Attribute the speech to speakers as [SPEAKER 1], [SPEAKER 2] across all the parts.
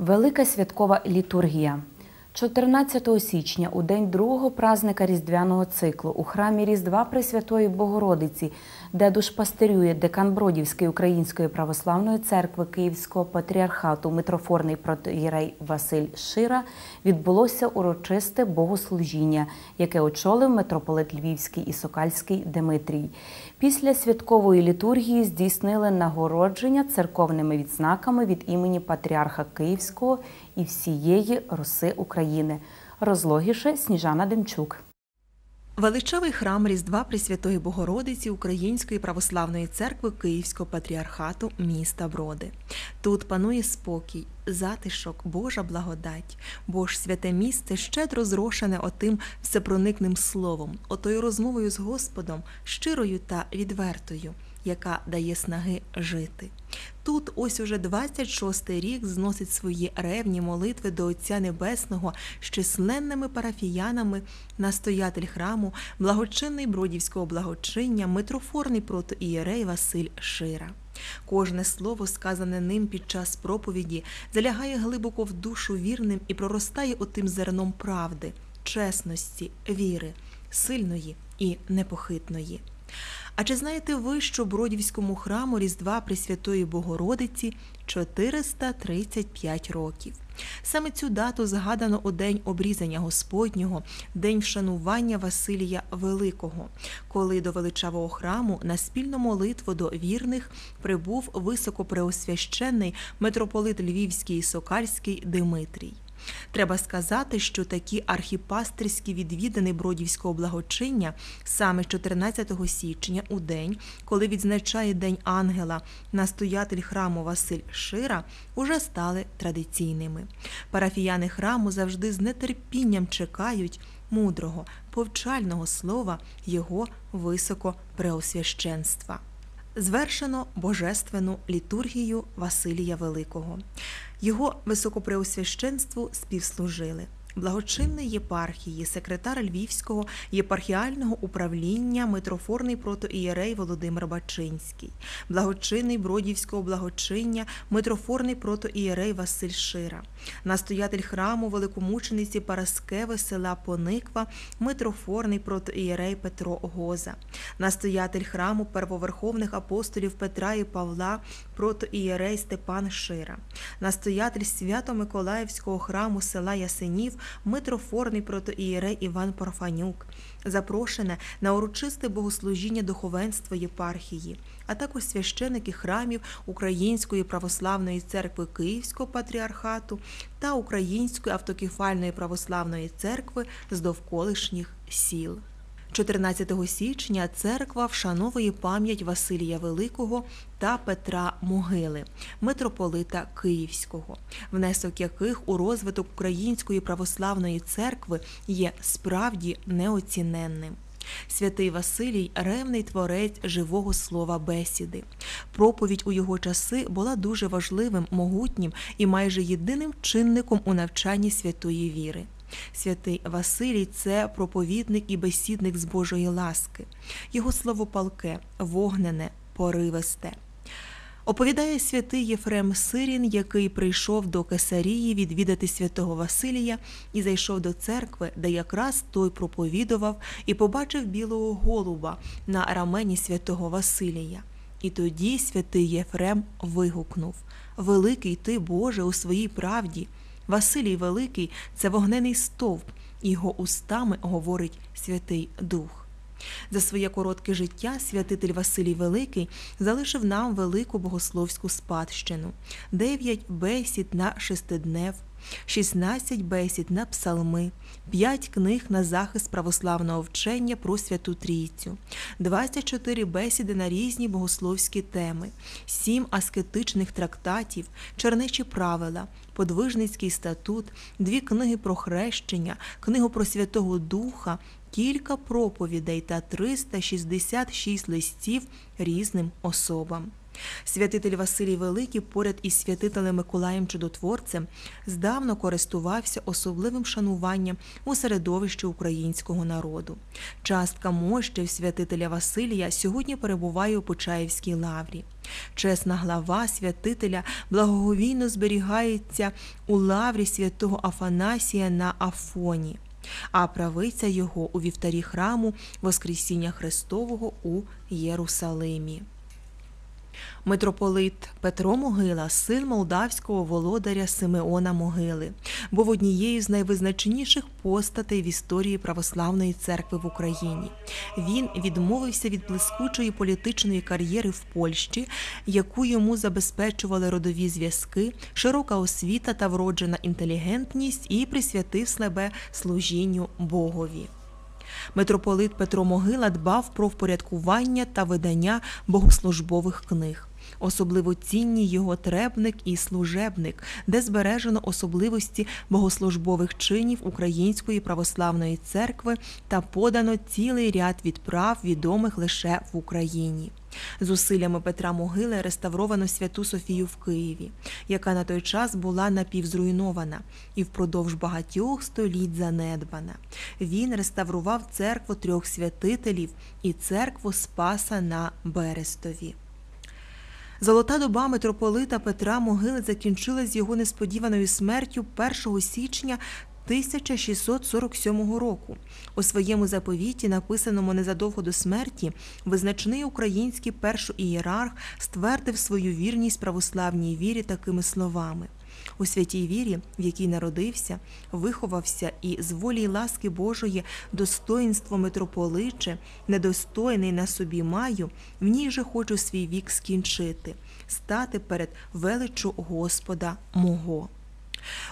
[SPEAKER 1] Велика святкова літургія. 14 січня, у день другого празника різдвяного циклу, у храмі Різдва Пресвятої Богородиці, де душпастерює декан Бродівської Української православної церкви Київського патріархату митрофорний протоїрей Василь Шира, відбулося урочисте богослужіння, яке очолив митрополит Львівський і Сокальський Димитрій. Після святкової літургії здійснили нагородження церковними відзнаками від імені патріарха Київського і всієї Руси України. Розлогіше Сніжана Демчук.
[SPEAKER 2] Величавий храм Різдва Пресвятої Богородиці Української православної церкви Київського патріархату міста Броди. Тут панує спокій, затишок, Божа благодать, бо ж святе місце щедро зрошене отим всепроникним словом, отою розмовою з Господом, щирою та відвертою, яка дає снаги жити. Тут ось уже 26-й рік зносить свої ревні молитви до Отця Небесного з численними парафіянами, настоятель храму, благочинний бродівського благочиння, митрофорний протоієрей Василь Шира. Кожне слово, сказане ним під час проповіді, залягає глибоко в душу вірним і проростає отим зерном правди, чесності, віри, сильної і непохитної. А чи знаєте ви, що Бродівському храму Різдва Пресвятої Богородиці 435 років? Саме цю дату згадано у день обрізання Господнього, день вшанування Василія Великого, коли до величавого храму на спільну молитву до вірних прибув високопреосвященний митрополит Львівський і Сокальський Димитрій. Треба сказати, що такі архіпастерські відвідини бродівського благочиння саме 14 січня, у день, коли відзначає День Ангела, настоятель храму Василь Шира, уже стали традиційними. Парафіяни храму завжди з нетерпінням чекають мудрого, повчального слова його високопреосвященства. Звершено божественну літургію Василія Великого. Його високопреосвященству співслужили благочинний єпархії, секретар Львівського єпархіального управління митрофорний протоієрей Володимир Бачинський, благочинний Бродівського благочиння, митрофорний протоієрей Василь Шира, настоятель храму великомучениці Параскеви села Пониква, митрофорний протоієрей Петро Гоза, настоятель храму первоверховних апостолів Петра і Павла, протоієрей Степан Шира, настоятель Свято-Миколаївського храму села Ясенів митрофорний протоієрей Іван Парфанюк, запрошене на урочисте богослужіння духовенства єпархії, а також священики храмів Української православної церкви Київського патріархату та Української автокефальної православної церкви з довколишніх сіл. 14 січня церква вшановує пам'ять Василія Великого та Петра Могили, митрополита Київського, внесок яких у розвиток Української православної церкви є справді неоціненним. Святий Василій ревний творець живого слова бесіди. Проповідь у його часи була дуже важливим, могутнім і майже єдиним чинником у навчанні святої віри. Святий Василій це проповідник і бесідник з Божої ласки, його слово палке, вогнене, поривисте. Оповідає святий Єфрем Сирін, який прийшов до Кесарії відвідати святого Василія і зайшов до церкви, де якраз той проповідував і побачив білого голуба на рамені святого Василія. І тоді святий Єфрем вигукнув Великий ти, Боже, у своїй правді. Василій Великий це вогнений стовп, його устами говорить Святий Дух. За своє коротке життя святитель Василій Великий залишив нам велику богословську спадщину, дев'ять бесід на шестиднев, 16 бесід на псалми, 5 книг на захист православного вчення про Святу Трійцю, 24 бесіди на різні богословські теми, 7 аскетичних трактатів, чернечі правила, подвижницький статут, дві книги про хрещення, книгу про Святого Духа, кілька проповідей та 366 листів різним особам. Святитель Василій Великий поряд із святителем Миколаєм Чудотворцем здавна користувався особливим шануванням у середовищі українського народу. Частка мощів святителя Василія сьогодні перебуває у Почаївській лаврі. Чесна глава святителя благоговійно зберігається у лаврі святого Афанасія на Афоні, а правиця його у вівтарі храму Воскресіння Христового у Єрусалимі. Митрополит Петро Могила, син молдавського володаря Симеона Могили, був однією з найвизначніших постатей в історії православної церкви в Україні. Він відмовився від блискучої політичної кар'єри в Польщі, яку йому забезпечували родові зв'язки, широка освіта та вроджена інтелігентність, і присвятив себе служінню Богові. Митрополит Петро Могила дбав про впорядкування та видання богослужбових книг. Особливо цінні його требник і служебник, де збережено особливості богослужбових чинів Української православної церкви та подано цілий ряд відправ, відомих лише в Україні. Зусиллями Петра Могили реставровано святу Софію в Києві, яка на той час була напівзруйнована і впродовж багатьох століть занедбана. Він реставрував церкву трьох святителів і церкву Спаса на Берестові. Золота доба митрополита Петра Могили закінчилась його несподіваною смертю 1 січня 1647 року. У своєму заповіті, написаному незадовго до смерті, визначний український першоієрарх ствердив свою вірність православній вірі такими словами. У святій вірі, в якій народився, виховався і з волі й ласки Божої достоїнство митрополиче, недостойний на собі маю, в ній же хочу свій вік скінчити, стати перед величу Господа мого.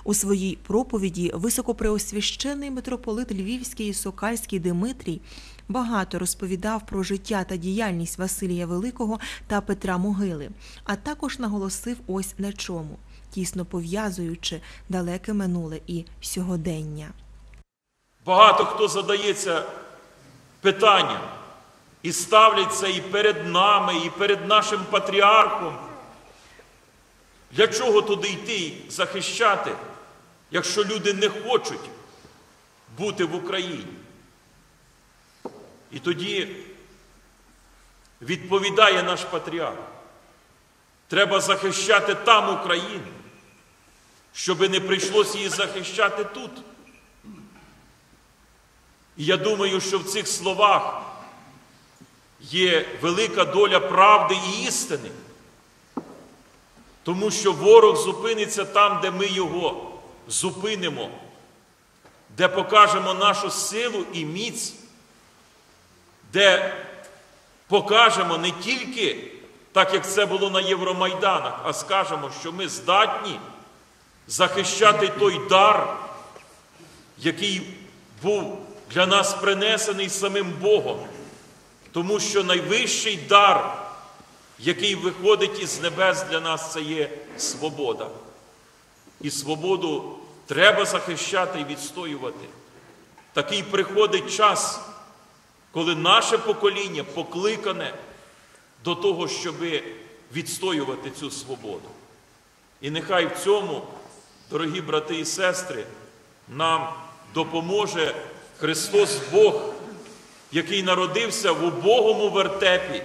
[SPEAKER 2] У своїй проповіді високопреосвящений митрополит Львівський і Сокальський Димитрій багато розповідав про життя та діяльність Василія Великого та Петра Могили, а також наголосив ось на чому, тісно пов'язуючи далеке минуле і сьогодення.
[SPEAKER 3] Багато хто задається питанням і ставляться і перед нами, і перед нашим патріархом. Для чого туди йти захищати, якщо люди не хочуть бути в Україні? І тоді відповідає наш патріарх. Треба захищати там Україну, щоби не прийшлося її захищати тут. І я думаю, що в цих словах є велика доля правди і істини. Тому що ворог зупиниться там, де ми його зупинимо, де покажемо нашу силу і міць, де покажемо не тільки так, як це було на Євромайданах, а скажемо, що ми здатні захищати той дар, який був для нас принесений самим Богом. Тому що найвищий дар який виходить із небес для нас, це є свобода. І свободу треба захищати і відстоювати. Такий приходить час, коли наше покоління покликане до того, щоб відстоювати цю свободу. І нехай в цьому, дорогі брати і сестри, нам допоможе Христос Бог, який народився в убогому вертепі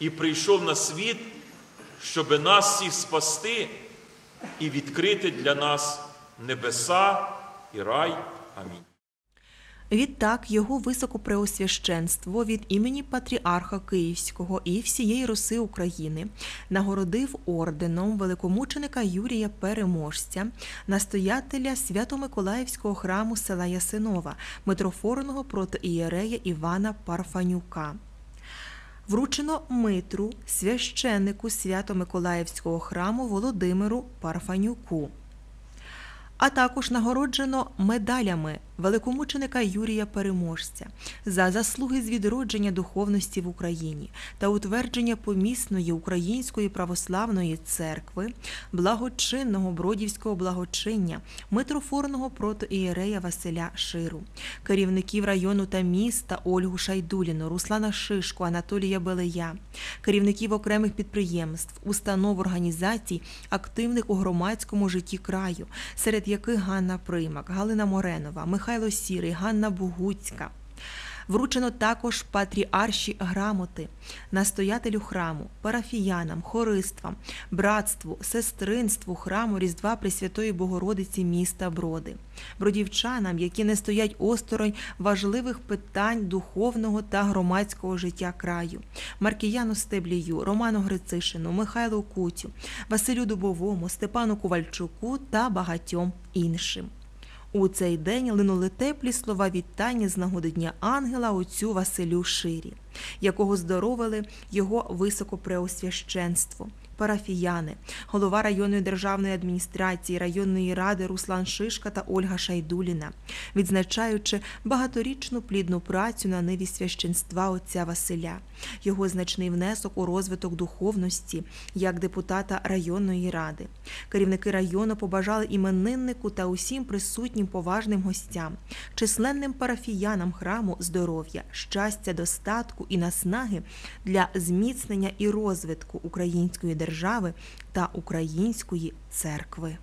[SPEAKER 3] і прийшов на світ, щоби нас всіх спасти і відкрити для нас небеса і рай. Амінь.
[SPEAKER 2] Відтак його високопреосвященство від імені Патріарха Київського і всієї Руси України нагородив орденом великомученика Юрія Переможця, настоятеля Свято-Миколаївського храму села Ясинова, митрофорного протоієрея Івана Парфанюка. Вручено Митру, священнику Свято-Миколаївського храму Володимиру Парфанюку. А також нагороджено медалями великомученика Юрія Переможця за заслуги з відродження духовності в Україні та утвердження помісної Української православної церкви, благочинного бродівського благочиння, митрофорного протоієрея Василя Ширу, керівників району та міста Ольгу Шайдуліну, Руслана Шишку, Анатолія Белея, керівників окремих підприємств, установ організацій, активних у громадському житті краю, серед яких Ганна Примак, Галина Моренова, Михайло Сірий, Ганна Бугуцька. Вручено також патріарші грамоти, настоятелю храму, парафіянам, хориствам, братству, сестринству храму Різдва Пресвятої Богородиці міста Броди, бродівчанам, які не стоять осторонь важливих питань духовного та громадського життя краю, Маркіяну Стеблію, Роману Грицишину, Михайлу Кутю, Василю Дубовому, Степану Ковальчуку та багатьом іншим. У цей день линули теплі слова вітання з нагоди Дня Ангела отцю Василю Ширі, якого здоровили його високопреосвященство, парафіяни, голова районної державної адміністрації, районної ради Руслан Шишка та Ольга Шайдуліна, відзначаючи багаторічну плідну працю на ниві священства отця Василя, його значний внесок у розвиток духовності як депутата районної ради. Керівники району побажали імениннику та усім присутнім поважним гостям, численним парафіянам храму здоров'я, щастя, достатку і наснаги для зміцнення і розвитку української держави та української церкви.